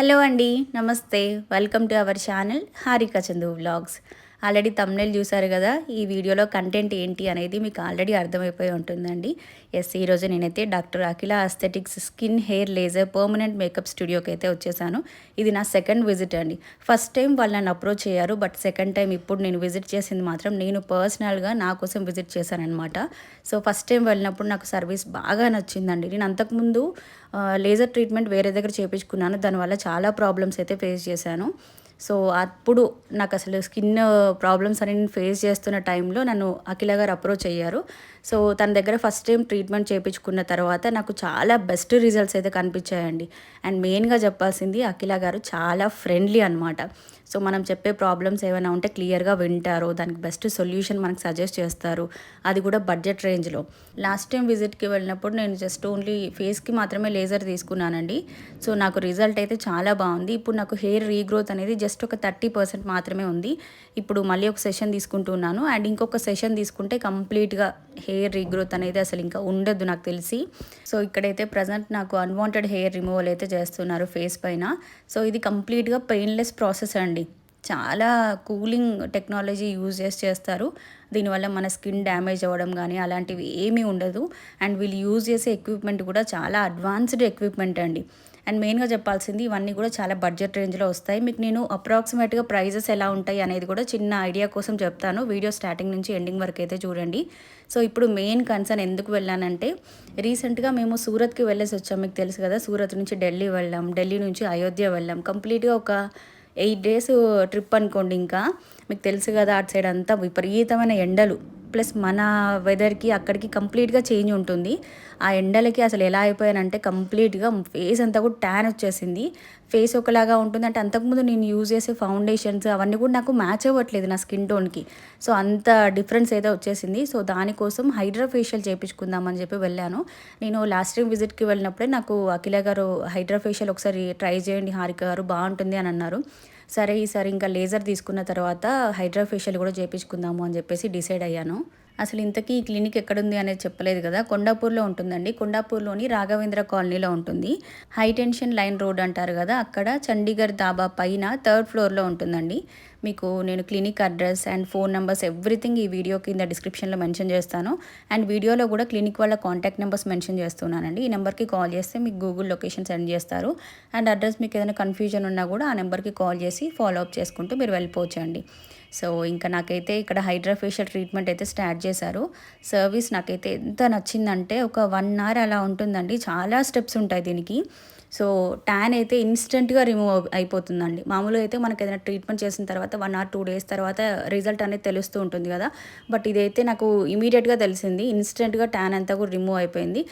Hello అండి నమస్తే. Welcome to our channel Harika Chandu vlogs. Already thumbnail చూసారు కదా ఈ వీడియోలో కంటెంట్ ఏంటి అనేది మీకు ఆల్రెడీ అర్థమైపోయి ఉంటుందండి. ఎస్ ఈరోజు నేనైతే doctor Akhila aesthetics skin hair laser permanent makeup స్టూడియోకి అయితే వచ్చేసాను. ఇది నా సెకండ్ విజిట్ అండి. ఫస్ట్ టైం వాళ్ళు నన్ను అప్రోచ్ అయ్యారు బట్ సెకండ్ టైం ఇప్పుడు నేను విజిట్ చేసింది మాత్రం నేను పర్సనల్గా నా కోసం విజిట్ చేశాను అనమాట సో ఫస్ట్ టైం వెళ్ళినప్పుడు నాకు సర్వీస్ బాగా నచ్చిందండి. నేను అంతకుముందు లేజర్ ట్రీట్మెంట్ వేరే దగ్గర చేయించుకున్నాను దానివల్ల చాలా ప్రాబ్లమ్స్ అయితే ఫేస్ చేశాను. సో అప్పుడు నాకు అసలు స్కిన్ ప్రాబ్లమ్స్ అని నేను ఫేస్ చేస్తున్న టైంలో నన్ను అఖిల గారు అప్రోచ్ అయ్యారు. సో తన దగ్గర ఫస్ట్ టైం ట్రీట్మెంట్ చేయించుకున్న తర్వాత నాకు చాలా బెస్ట్ రిజల్ట్స్ అయితే కనిపించాయండి. అండ్ మెయిన్గా చెప్పాల్సింది అఖిల గారు చాలా ఫ్రెండ్లీ అనమాట సో మనం చెప్పే ప్రాబ్లమ్స్ ఏమైనా ఉంటే క్లియర్గా వింటారు దానికి బెస్ట్ సొల్యూషన్ మనకు సజెస్ట్ చేస్తారు. అది కూడా బడ్జెట్ రేంజ్లో లాస్ట్ టైం విజిట్కి వెళ్ళినప్పుడు నేను జస్ట్ ఓన్లీ ఫేస్కి మాత్రమే లేజర్ తీసుకున్నానండి. సో నాకు రిజల్ట్ అయితే చాలా బాగుంది. ఇప్పుడు నాకు హెయిర్ రీగ్రోత్ అనేది జస్ట్ ఒక థర్టీ పర్సెంట్ మాత్రమే ఉంది. ఇప్పుడు మళ్ళీ ఒక సెషన్ తీసుకుంటున్నాను. అండ్ ఇంకొక సెషన్ తీసుకుంటే కంప్లీట్గా హెయిర్ రీగ్రోత్ అనేది అసలు ఇంకా ఉండదు నాకు తెలిసి. సో ఇక్కడైతే ప్రజెంట్ నాకు అన్వాంటెడ్ హెయిర్ రిమూవల్ అయితే చేస్తున్నారు ఫేస్ పైన. సో ఇది కంప్లీట్గా పెయిన్లెస్ ప్రాసెస్ అండి. చాలా కూలింగ్ టెక్నాలజీ యూజ్ చేసి చేస్తారు. దీనివల్ల మన స్కిన్ డ్యామేజ్ అవ్వడం కానీ అలాంటివి ఏమీ ఉండదు. అండ్ వీళ్ళు యూజ్ చేసే ఎక్విప్మెంట్ కూడా చాలా అడ్వాన్స్డ్ ఎక్విప్మెంట్ అండి. అండ్ మెయిన్గా చెప్పాల్సింది ఇవన్నీ కూడా చాలా బడ్జెట్ రేంజ్లో వస్తాయి. మీకు నేను అప్రాక్సిమేట్గా ప్రైజెస్ ఎలా ఉంటాయి అనేది కూడా చిన్న ఐడియా కోసం చెప్తాను. వీడియో స్టార్టింగ్ నుంచి ఎండింగ్ వరకు అయితే చూడండి. సో ఇప్పుడు మెయిన్ కన్సర్న్ ఎందుకు వెళ్ళానంటే రీసెంట్గా మేము సూరత్కి వెళ్ళేసి వచ్చాం. మీకు తెలుసు కదా సూరత్ నుంచి ఢిల్లీ వెళ్ళాం. ఢిల్లీ నుంచి అయోధ్య వెళ్ళాం. కంప్లీట్గా ఒక ఎయిట్ డేస్ ట్రిప్ అనుకోండి ఇంకా. మీకు తెలుసు కదా అటు సైడ్ అంతా విపరీతమైన ఎండలు. ప్లస్ మన వెదర్కి అక్కడికి కంప్లీట్గా చేంజ్ ఉంటుంది. ఆ ఎండలకి అసలు ఎలా అయిపోయానంటే కంప్లీట్గా ఫేస్ అంతా కూడా ట్యాన్ వచ్చేసింది. ఫేస్ ఒకలాగా ఉంటుంది. అంటే అంతకుముందు నేను యూజ్ చేసే ఫౌండేషన్స్ అవన్నీ కూడా నాకు మ్యాచ్ అవ్వట్లేదు నా స్కిన్ టోన్కి. సో అంత డిఫరెన్స్ అయితే వచ్చేసింది. సో దానికోసం హైడ్రా ఫేషియల్ చేయించుకుందామని చెప్పి వెళ్ళాను. నేను లాస్ట్ టైం విజిట్కి వెళ్ళినప్పుడే నాకు అఖిల గారు హైడ్రా ఫేషియల్ ఒకసారి ట్రై చేయండి హారిక గారు బాగుంటుంది అని అన్నారు. సరే ఈసారి ఇంకా లేజర్ తీసుకున్న తర్వాత హైడ్రా ఫేషియల్ కూడా చేయించుకుందాము అని చెప్పేసి డిసైడ్ అయ్యాను. అసలు ఇంతకీ ఈ క్లినిక్ ఎక్కడుంది అనేది చెప్పలేదు కదా. కొండాపూర్లో ఉంటుందండి. కొండాపూర్లోని రాఘవేంద్ర కాలనీలో ఉంటుంది. హైటెన్షన్ లైన్ రోడ్ అంటారు కదా. అక్కడ చండీగఢ్ దాబా పైన థర్డ్ ఫ్లోర్లో ఉంటుందండి. మీకు నేను clinic address and phone numbers everything ఈ వీడియో కింద డిస్క్రిప్షన్లో మెన్షన్ చేస్తాను. అండ్ వీడియోలో కూడా క్లినిక్ వాళ్ళ కాంటాక్ట్ నెంబర్స్ మెన్షన్ చేస్తున్నానండి. ఈ నెంబర్కి కాల్ చేస్తే మీకు గూగుల్ లొకేషన్ సెండ్ చేస్తారు. అండ్ అడ్రస్ మీకు ఏదైనా కన్ఫ్యూజన్ ఉన్నా కూడా ఆ నెంబర్కి కాల్ చేసి ఫాలో అప్ చేసుకుంటూ మీరు వెళ్ళిపోవచ్చండి. సో ఇంకా నాకైతే ఇక్కడ హైడ్రా ఫేషియల్ ట్రీట్మెంట్ అయితే స్టార్ట్ చేశారు. సర్వీస్ నాకైతే ఎంత నచ్చిందంటే ఒక వన్ అవర్ అలా ఉంటుందండి. చాలా స్టెప్స్ ఉంటాయి దీనికి. సో ట్యాన్ అయితే ఇన్స్టెంట్గా రిమూవ్ అయిపోతుందండి. మామూలుగా అయితే మనకి ఏదైనా ట్రీట్మెంట్ చేసిన తర్వాత వన్ ఆర్ టూ డేస్ తర్వాత రిజల్ట్ అనేది తెలుస్తూ ఉంటుంది కదా. బట్ ఇదైతే నాకు ఇమీడియట్గా తెలిసింది. ఇన్స్టెంట్గా ట్యాన్ అంతా కూడా రిమూవ్ అయిపోయింది.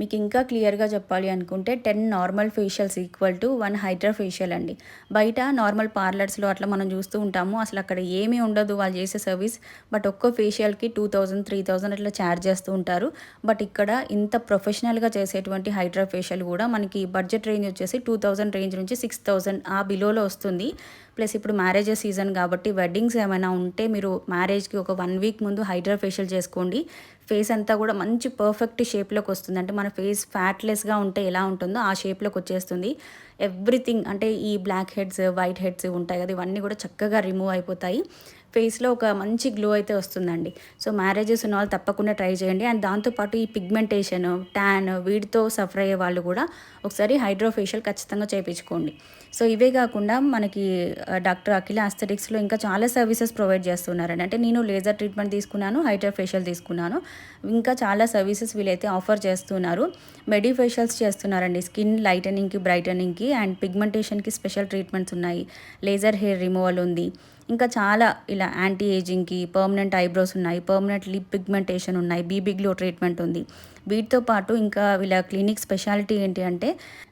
మీకు ఇంకా క్లియర్గా చెప్పాలి అనుకుంటే ten normal facials equal to one hydra facial అండి. బయట నార్మల్ పార్లర్స్లో అట్లా మనం చూస్తూ ఉంటాము. అసలు అక్కడ ఏమీ ఉండదు వాళ్ళు చేసే సర్వీస్. బట్ ఒక్కో ఫేషియల్కి టూ థౌజండ్ త్రీ థౌజండ్ అట్లా ఛార్జ్ చేస్తూ ఉంటారు. బట్ ఇక్కడ ఇంత ప్రొఫెషనల్గా చేసేటువంటి హైడ్రా ఫేషియల్ కూడా మనకి బడ్జెట్ రేంజ్ వచ్చేసి టూ థౌజండ్ రేంజ్ నుంచి సిక్స్ థౌజండ్ ఆ బిలోలో వస్తుంది. ప్లస్ ఇప్పుడు మ్యారేజెస్ సీజన్ కాబట్టి వెడ్డింగ్స్ ఏమైనా ఉంటే మీరు మ్యారేజ్కి ఒక వన్ వీక్ ముందు హైడ్రా ఫేషియల్ చేసుకోండి. ఫేస్ అంతా కూడా మంచి పర్ఫెక్ట్ షేప్లోకి వస్తుంది. అంటే మన ఫేస్ ఫ్యాట్లెస్గా ఉంటే ఎలా ఉంటుందో ఆ షేప్లోకి వచ్చేస్తుంది. ఎవ్రీథింగ్ అంటే ఈ బ్లాక్ హెడ్స్ వైట్ హెడ్స్ ఉంటాయి కదా ఇవన్నీ కూడా చక్కగా రిమూవ్ అయిపోతాయి. ఫేస్లో ఒక మంచి గ్లో అయితే వస్తుందండి. సో మ్యారేజెస్ ఉన్న వాళ్ళు తప్పకుండా ట్రై చేయండి. అండ్ దాంతోపాటు ఈ పిగ్మెంటేషన్ ట్యాన్ వీటితో సఫర్ అయ్యే వాళ్ళు కూడా ఒకసారి హైడ్రోఫేషియల్ ఖచ్చితంగా చేయించుకోండి. సో ఇవే కాకుండా మనకి డాక్టర్ అఖిల ఆస్థెటిక్స్లో ఇంకా చాలా సర్వీసెస్ ప్రొవైడ్ చేస్తున్నారండి. అంటే నేను లేజర్ ట్రీట్మెంట్ తీసుకున్నాను హైడ్రో ఫేషియల్ తీసుకున్నాను. ఇంకా చాలా సర్వీసెస్ వీళ్ళైతే ఆఫర్ చేస్తున్నారు. మెడిఫేషియల్స్ చేస్తున్నారండి. స్కిన్ లైటనింగ్కి బ్రైటనింగ్కి అండ్ పిగ్మెంటేషన్కి స్పెషల్ ట్రీట్మెంట్స్ ఉన్నాయి. లేజర్ హెయిర్ రిమూవల్ ఉంది. ఇంకా చాలా ఇలా యాంటీ ఏజింగ్కి పర్మనెంట్ ఐబ్రోస్ ఉన్నాయి పర్మనెంట్ లిప్ పిగ్మెంటేషన్ ఉన్నాయి బీబీగ్లో ట్రీట్మెంట్ ఉంది. వీటితో పాటు ఇంకా వీళ్ళ క్లినిక్ స్పెషాలిటీ ఏంటి అంటే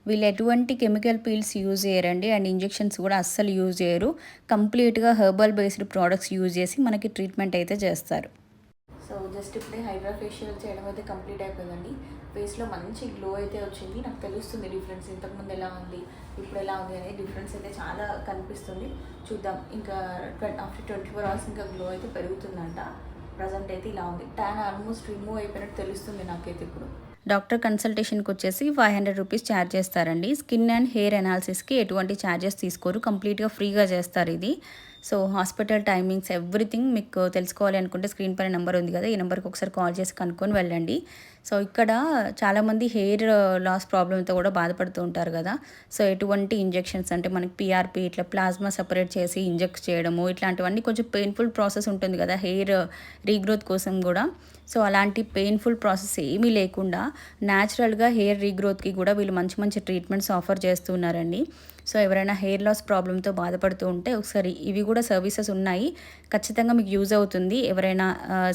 వీళ్ళు ఎటువంటి కెమికల్ పీల్స్ యూజ్ చేయరండి అండ్ ఇంజెక్షన్స్ కూడా అస్సలు యూజ్ చేయరు. కంప్లీట్గా హెర్బల్ బేస్డ్ ప్రోడక్ట్స్ యూజ్ చేసి మనకి ట్రీట్మెంట్ అయితే చేస్తారు. సో జస్ట్ ఇప్పుడే హైడ్రా ఫేషియల్ చేయడం అయితే కంప్లీట్ అయిపోయిందండి. ఫేస్లో మంచి గ్లో అయితే వచ్చింది. నాకు తెలుస్తుంది డిఫరెన్స్. ఇంతకుముందు ఎలా ఉంది ఇప్పుడు ఎలా ఉంది అనేది డిఫరెన్స్ అయితే చాలా కనిపిస్తుంది. చూద్దాం. ఇంకా ఆఫ్టర్ ట్వంటీ ఫోర్ అవర్స్ ఇంకా గ్లో అయితే పెరుగుతుందంట. ప్రజెంట్ అయితే ఇలా ఉంది. ట్యాన్ ఆల్మోస్ట్ రిమూవ్ అయిపోయినట్టు తెలుస్తుంది నాకైతే ఇప్పుడు. డాక్టర్ కన్సల్టేషన్కి వచ్చేసి ఫైవ్ హండ్రెడ్ రూపీస్ ఛార్జ్ చేస్తారండి. స్కిన్ అండ్ హెయిర్ అనాలిసిస్కి ఎటువంటి ఛార్జెస్ తీసుకోరు. కంప్లీట్గా ఫ్రీగా చేస్తారు ఇది. సో హాస్పిటల్ టైమింగ్స్ ఎవ్రీథింగ్ మీకు తెలుసుకోవాలి అనుకుంటే స్క్రీన్ పైన నెంబర్ ఉంది కదా ఈ నెంబర్కి ఒకసారి కాల్ చేసి కనుక్కొని వెళ్ళండి. సో ఇక్కడ చాలామంది హెయిర్ లాస్ ప్రాబ్లంతో కూడా బాధపడుతూ ఉంటారు కదా. సో ఎటువంటి ఇంజెక్షన్స్ అంటే మనకి పిఆర్పి ఇట్లా ప్లాస్మా సపరేట్ చేసి ఇంజెక్ట్ చేయడము ఇట్లాంటివన్నీ కొంచెం పెయిన్ఫుల్ ప్రాసెస్ ఉంటుంది కదా హెయిర్ రీగ్రోత్ కోసం కూడా. సో అలాంటి పెయిన్ఫుల్ ప్రాసెస్ ఏమీ లేకుండా న్యాచురల్గా హెయిర్ రీగ్రోత్కి కూడా వీళ్ళు మంచి మంచి ట్రీట్మెంట్స్ ఆఫర్ చేస్తున్నారండి సో ఎవరైనా హెయిర్ లాస్ ప్రాబ్లంతో బాధపడుతూ ఉంటే ఒకసారి ఇవి కూడా సర్వీసెస్ ఉన్నాయి. ఖచ్చితంగా మీకు యూజ్ అవుతుంది. ఎవరైనా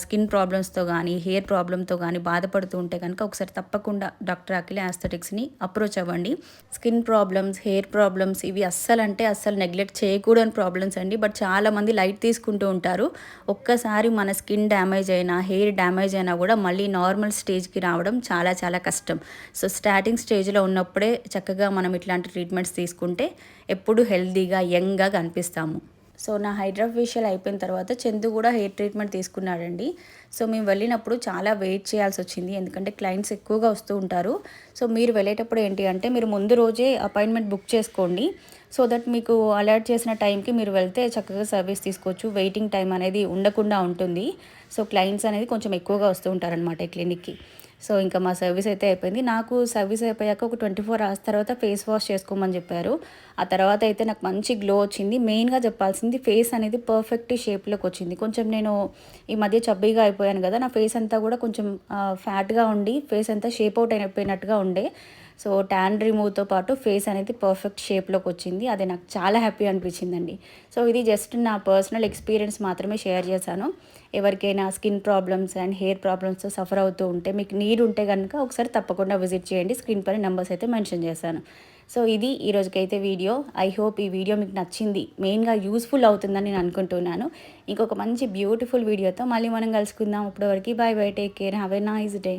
స్కిన్ ప్రాబ్లమ్స్తో కానీ హెయిర్ ప్రాబ్లంతో కానీ బాధపడుతూ ఉంటే కనుక ఒకసారి తప్పకుండా డాక్టర్ అఖిల ఆస్థెటిక్స్ని అప్రోచ్ అవ్వండి. స్కిన్ ప్రాబ్లమ్స్ హెయిర్ ప్రాబ్లమ్స్ ఇవి అస్సలు అంటే అస్సలు నెగ్లెక్ట్ చేయకూడని ప్రాబ్లమ్స్ అండి. బట్ చాలామంది లైట్ తీసుకుంటూ ఉంటారు. ఒక్కసారి మన స్కిన్ డ్యామేజ్ అయినా హెయిర్ డ్యామేజ్ అయినా కూడా మళ్ళీ నార్మల్ స్టేజ్కి రావడం చాలా చాలా కష్టం. సో స్టార్టింగ్ స్టేజ్లో ఉన్నప్పుడే చక్కగా మనం ఇట్లాంటి ట్రీట్మెంట్స్ తీసుకుంటే ఎప్పుడు హెల్తీగా యంగ్గా కనిపిస్తాము. సో నా హైడ్రా ఫేషియల్ అయిపోయిన తర్వాత చందు కూడా హెయిర్ ట్రీట్మెంట్ తీసుకున్నాడండి. సో మేము వెళ్ళినప్పుడు చాలా వెయిట్ చేయాల్సి వచ్చింది. ఎందుకంటే క్లయింట్స్ ఎక్కువగా వస్తూ ఉంటారు. సో మీరు వెళ్ళేటప్పుడు ఏంటి అంటే మీరు ముందు రోజే అపాయింట్మెంట్ బుక్ చేసుకోండి. సో దట్ మీకు అలర్ట్ చేసిన టైంకి మీరు వెళ్తే చక్కగా సర్వీస్ తీసుకోవచ్చు. వెయిటింగ్ టైం అనేది ఉండకుండా ఉంటుంది. సో క్లయింట్స్ అనేది కొంచెం ఎక్కువగా వస్తూ ఉంటారనమాట ఈ క్లినిక్కి. సో ఇంకా మా సర్వీస్ అయితే అయిపోయింది. నాకు సర్వీస్ అయిపోయాక ఒక ట్వంటీ ఫోర్ అవర్స్ తర్వాత ఫేస్ వాష్ చేసుకోమని చెప్పారు. ఆ తర్వాత అయితే నాకు మంచి గ్లో వచ్చింది. మెయిన్గా చెప్పాల్సింది ఫేస్ అనేది పర్ఫెక్ట్ షేప్లోకి వచ్చింది. కొంచెం నేను ఈ మధ్య చబ్బీగా అయిపోయాను కదా నా ఫేస్ అంతా కూడా కొంచెం ఫ్యాట్గా ఉండి ఫేస్ అంతా షేప్ అవుట్ అయిపోయినట్టుగా ఉండే. సో ట్యాన్ రిమూవ్తో పాటు ఫేస్ అనేది పర్ఫెక్ట్ షేప్లోకి వచ్చింది. అది నాకు చాలా హ్యాపీ అనిపించిందండి. సో ఇది జస్ట్ నా పర్సనల్ ఎక్స్పీరియన్స్ మాత్రమే షేర్ చేశాను. ఎవరికైనా స్కిన్ ప్రాబ్లమ్స్ అండ్ హెయిర్ ప్రాబ్లమ్స్తో సఫర్ అవుతూ ఉంటే మీకు నీడ్ ఉంటే కనుక ఒకసారి తప్పకుండా విజిట్ చేయండి. స్క్రీన్ పైన నెంబర్స్ అయితే మెన్షన్ చేశాను. సో ఇది ఈరోజుకైతే వీడియో ఐ హోప్ ఈ వీడియో మీకు నచ్చింది. మెయిన్గా యూస్ఫుల్ అవుతుందని నేను అనుకుంటున్నాను. ఇంకొక మంచి బ్యూటిఫుల్ వీడియోతో మళ్ళీ మనం కలుసుకుందాం. ఇప్పటివరకు bye bye take care have a nice day